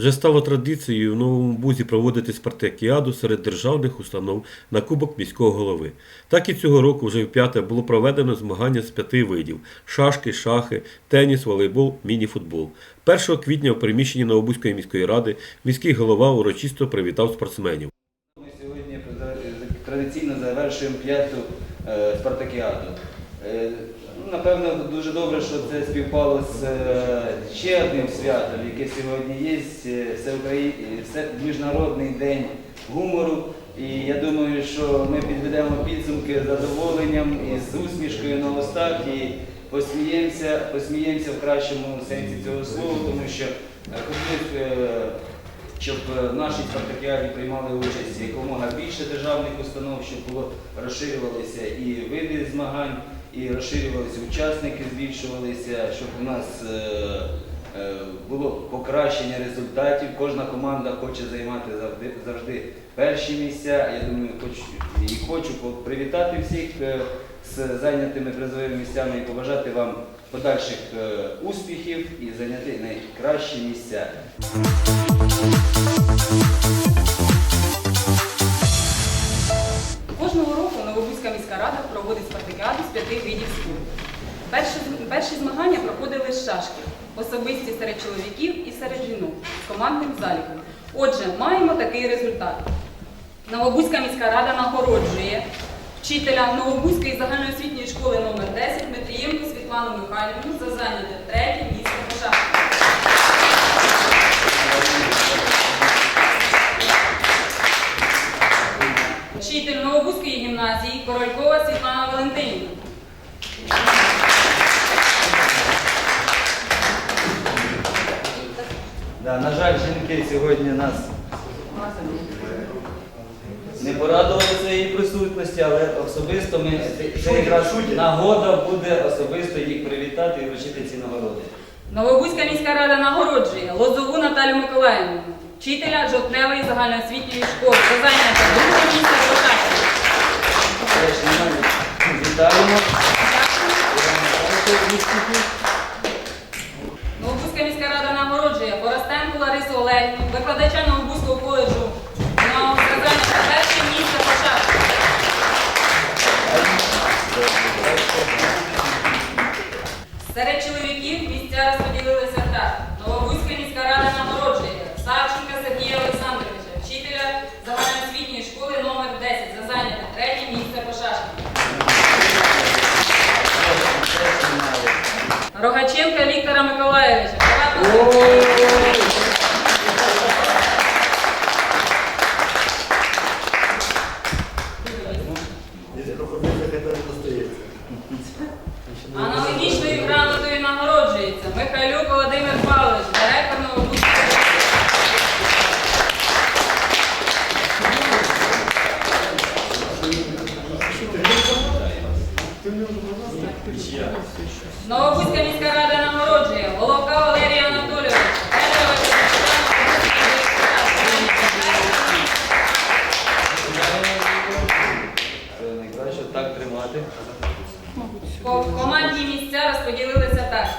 Вже стало традицією в Новому Бузі проводити спартакіаду серед державних установ на Кубок міського голови. Так і цього року вже вп'яте було проведено змагання з п'яти видів: шашки, шахи, теніс, волейбол, міні-футбол. 1 квітня в приміщенні Новобузької міської ради міський голова урочисто привітав спортсменів. Ми сьогодні традиційно завершуємо п'яту е, спартакіаду. Е, Напевно, дуже добре, що це співпало з е, ще одним святом, яке сьогодні є, е, всеукраї... все... Міжнародний день гумору. І я думаю, що ми підведемо підсумки з задоволенням і з усмішкою на устах і посміємося, посміємося в кращому сенсі цього слова, тому що е, е, щоб е, в нашій спартакіаді приймали участь якомога більше державних установ, щоб було розширювалися і види змагань, і розширювалися учасники, збільшувалися, щоб у нас е, е, було покращення результатів. Кожна команда хоче займати завжди, завжди перші місця. Я думаю, хочу і хочу привітати всіх е, з зайнятими призовими місцями і побажати вам подальших успіхів і зайняти найкращі місця. Новобузька проводить спартакіаду з п'яти видів спорту. Перші, перші змагання проходили з шашки, особисті серед чоловіків і серед жінок з командним заліком. Отже, маємо такий результат. Новобузька міська рада нагороджує вчителя Новобузької загальноосвітньої школи номер 10 Метрієнку Світлану Михайлівну за зайняте третє місце по Вчитель Новобузької гімназії Королькова Світлана Валентинівна. Да, на жаль, жінки сьогодні нас не порадували своєї присутності, але особисто ми це якраз нагода буде особисто їх привітати і вручити ці нагороди. Новобузька міська рада нагороджує Лозову Наталю Миколаївну, вчителя жовтневої загальноосвітньої школи Новобузька міська рада нагороджує Поростенку Ларису Олегну, викладача Новобузького коледжу на за зайняте перше місце початку. Серед чоловіків місця розподілилися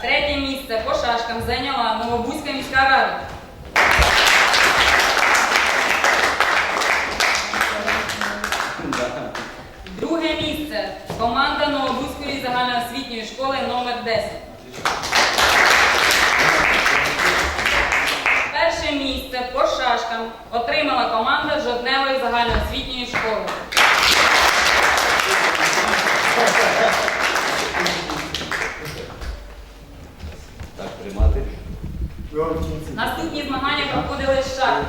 Третє місце по шашкам зайняла Новобузька міська рада. Друге місце команда Новобузької загальноосвітньої школи номер 10. Перше місце по шашкам отримала команда Жовтневої загальноосвітньої школи. Так тримати. Наступні змагання проходили з шахи.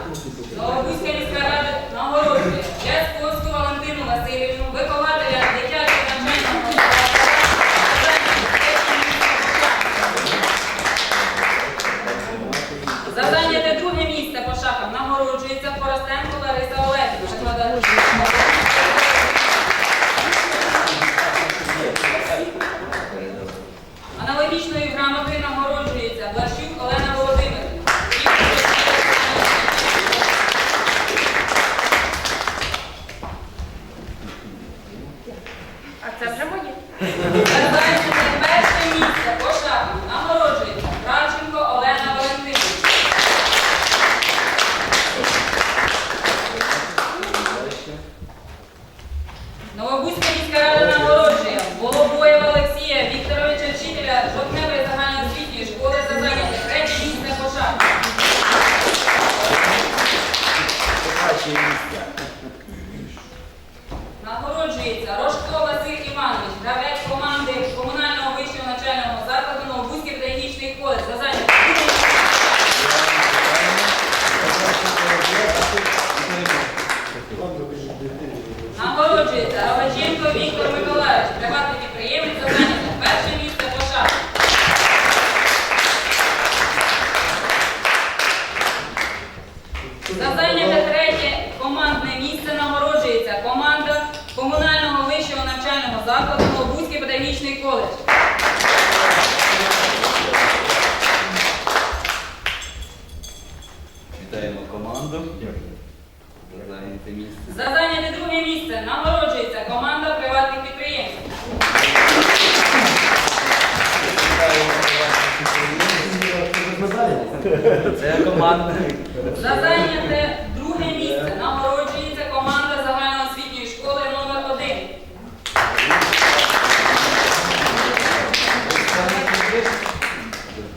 Новобузька міська рада нагороджує Лясковську Валентину Васильівну, вихователя дитячого навчального За зайняте друге місце по шахам нагороджується Форостенко Лариса Олегівна. викладач. Аналогічною грамотою нагороджується Блащук Олена Володимирівна. А це вже моє. За зайняте перше місце по шахам нагороджується Кравченко Олена Валентинівна. За зайняте третє командне місце нагороджується команда комунального вищого навчального закладу Новобузький педагогічний коледж. Вітаємо команду. За зайняте місце. За зайняте друге місце нагороджується команда приватних підприємців. Це команда. За зайняте друге місце нагороджується команда загальноосвітньої школи номер 1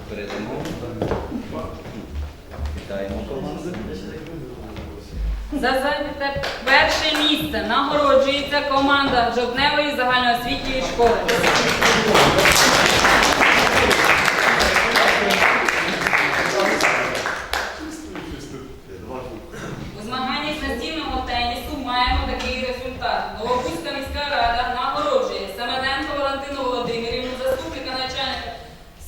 Передамо. Вітаємо команду. За зайняте перше місце нагороджується команда жовтневої загальноосвітньої школи. У змаганні з настільного тенісу маємо такий результат. Новобузька міська рада нагороджує Семененко Валентину Володимирівну, заступника начальника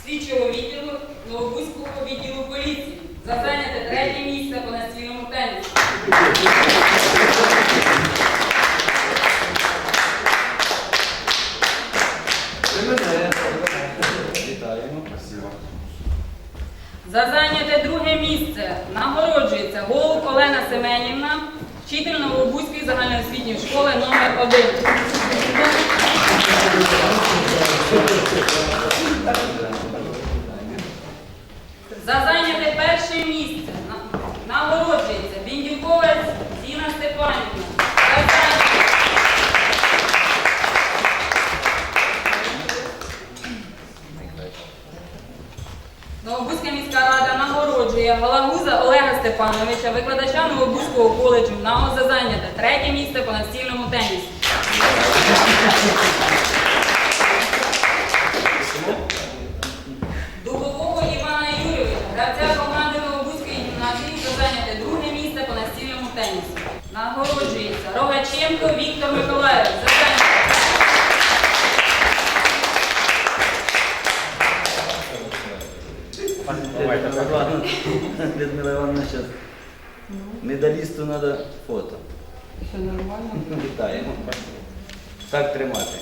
слідчого відділу Новобузького відділу поліції за зайняте третє місце по настільному тенісу. Вітаємо. За зайняте друге місце нагороджується Голуб Олена Семенівна, вчитель Новобузької загальноосвітньої школи номер 1 За зайняте перше місце на- нагороджується Біндюковець Зіна Степанівна. За зайняте Новобузька міська рада нагороджує Галагуза Олега Степановича, викладача Новобузького коледжу НАО за зайняте третє місце по настільному тенісі. Дубового Івана Юрійовича, гравця команди Новобузької гімназії за зайняте друге місце по настільному тенісу. Нагороджується Рогаченко Віктор Миколаївич зайняте Ладно, Людмила Івановна, зараз. Медалісту треба фото. Все нормально. Вітаємо. Так тримати.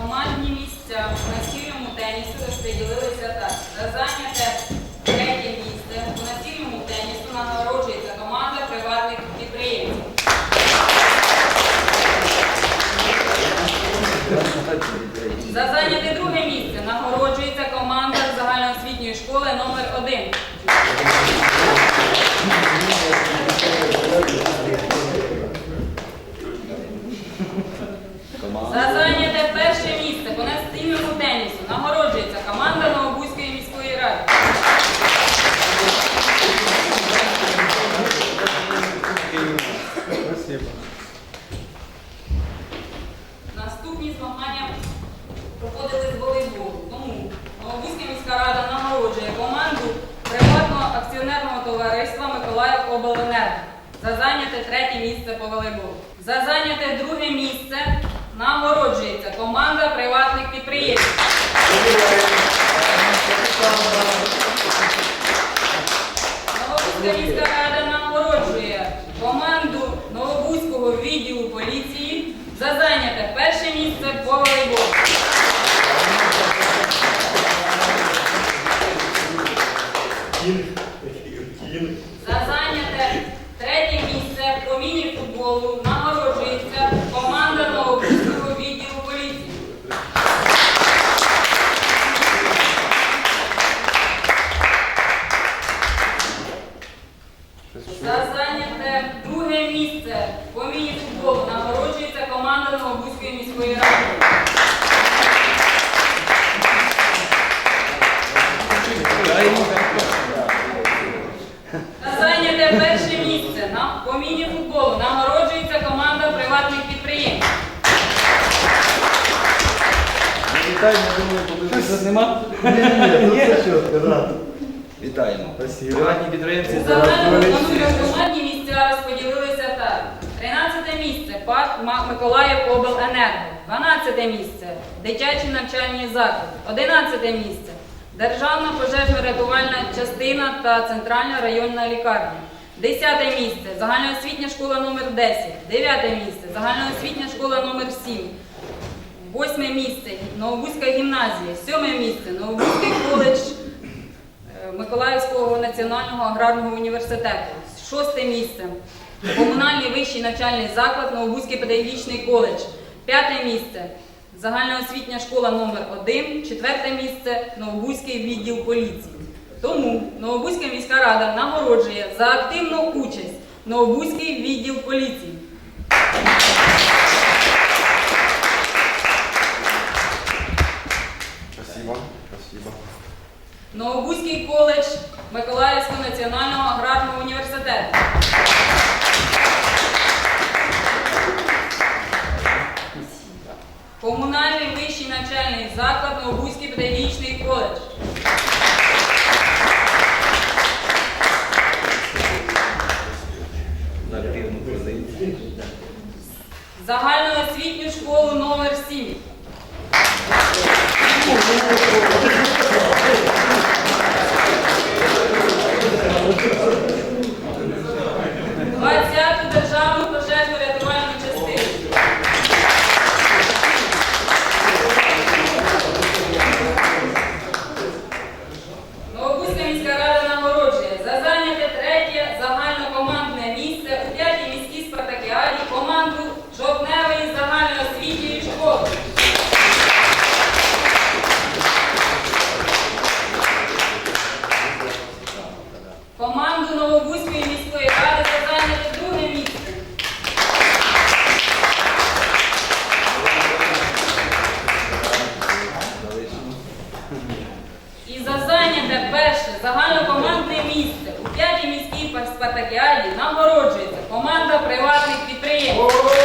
Командні місця в настільному тенісі розподілилися так. За зайняте третє місце у настільному тенісу нагороджується команда приватних підприємців. За зайняте друге місце нагороджується команда загальноосвітньої школи номер 1 За Команда. зайняте перше місце по настільному тенісу нагороджується команда Новобузької міської ради. Наступні змагання проходили з волейболу. Тому Новобузька міська рада нагороджує команду приватного акціонерного товариства Миколаїв Обленерго за зайняте третє місце по волейболу. За зайняте друге місце нагороджується команда приватних підприємств. Новобузька міська рада нагороджує команду Новобузького відділу поліції за зайняте перше місце по волейболу. За зайняте третє місце по міні-футболу нагороджується команда Новобузького відділу поліції. За зайняте друге місце по міні-футболу нагороджується команда Новобузької міської ради. Вітаємо. За зайняте перше місце на по міні-футболу нагороджується команда приватних підприємств. Вітаємо, думаю, побудувати нема. Вітаємо. Приватні підприємці У загальному командні місця розподілилися так. 13 місце ПАТ Ма- Миколаїв Обленерго. 12 місце дитячі навчальні заклади. 11 місце Державна пожежно-рятувальна частина та центральна районна лікарня. Десяте місце загальноосвітня школа номер 10. Дев'яте місце загальноосвітня школа номер 7. Восьме місце Новобузька гімназія. Сьоме місце Новобузький коледж е, Миколаївського національного аграрного університету. Шосте місце комунальний вищий навчальний заклад Новобузький педагогічний коледж. П'яте місце загальноосвітня школа номер 1 Четверте місце Новобузький відділ поліції. Тому Новобузька міська рада нагороджує за активну участь Новобузький відділ поліції. Спасибо, спасибо. Новобузький коледж Миколаївського національного аграрного університету. Комунальний вищий навчальний заклад Новобузький педагогічний коледж. За активну позицію. Загальноосвітню школу номер 7. Двадцяту державну пожежну рятувальну частину. Новобузька міська рада нагороджує за зайняте третє загальнокомандне місце у п'ятій міській спартакіаді команду жовтневої загальноосвітньої школи. Команду Новобузької міської ради за зайняте друге місце. І за зайняте перше загальнокомандне місце у п'ятій міській спартакіаді нагороджується команда приватних підприємств.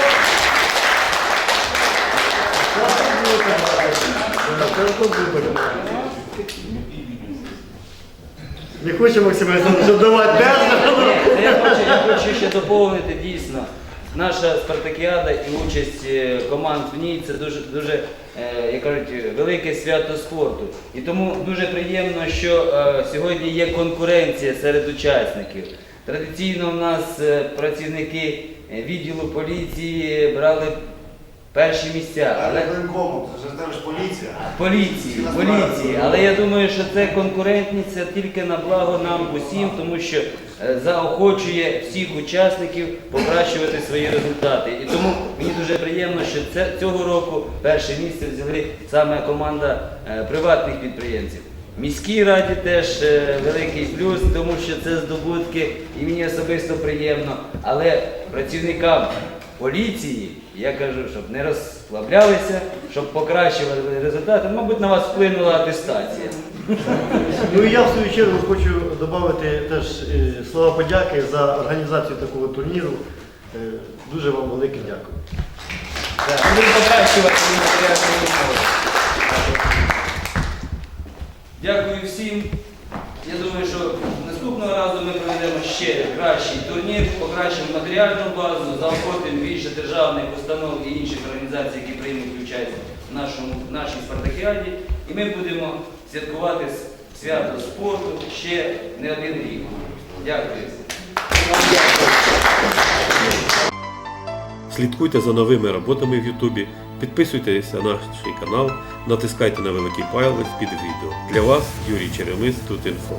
Не хоче Максим Олександрович давати Я хочу, я хочу ще доповнити дійсно. Наша спартакіада і участь е, команд в ній це дуже, дуже е, як кажуть, велике свято спорту. І тому дуже приємно, що е, сьогодні є конкуренція серед учасників. Традиційно в нас е, працівники е, відділу поліції брали перші місця. Але Але це ж теж поліція. Поліції, поліції. Але я думаю, що це конкурентність це тільки на благо нам усім, тому що е, заохочує всіх учасників покращувати свої результати. І тому мені дуже приємно, що це, цього року перше місце взяли саме команда е, приватних підприємців. Міській раді теж е, великий плюс, тому що це здобутки і мені особисто приємно. Але працівникам поліції я кажу, щоб не розслаблялися, щоб покращували результати. Мабуть, на вас вплинула атестація. Ну і я в свою чергу хочу додати теж е, слова подяки за організацію такого турніру. Е, Дуже вам велике дякую. Дякую всім. Я думаю, що наступного разу ми проведемо ще кращий турнір, покращимо матеріальну базу, заохотимо більше державних установ і інших організацій, які приймуть участь в нашому, в нашій спартакіаді. І ми будемо святкувати свято спорту ще не один рік. Дякую. Слідкуйте за новими роботами в Ютубі, підписуйтесь на наш канал, натискайте на великий палець під відео. Для вас Юрій Черемис тут інфо.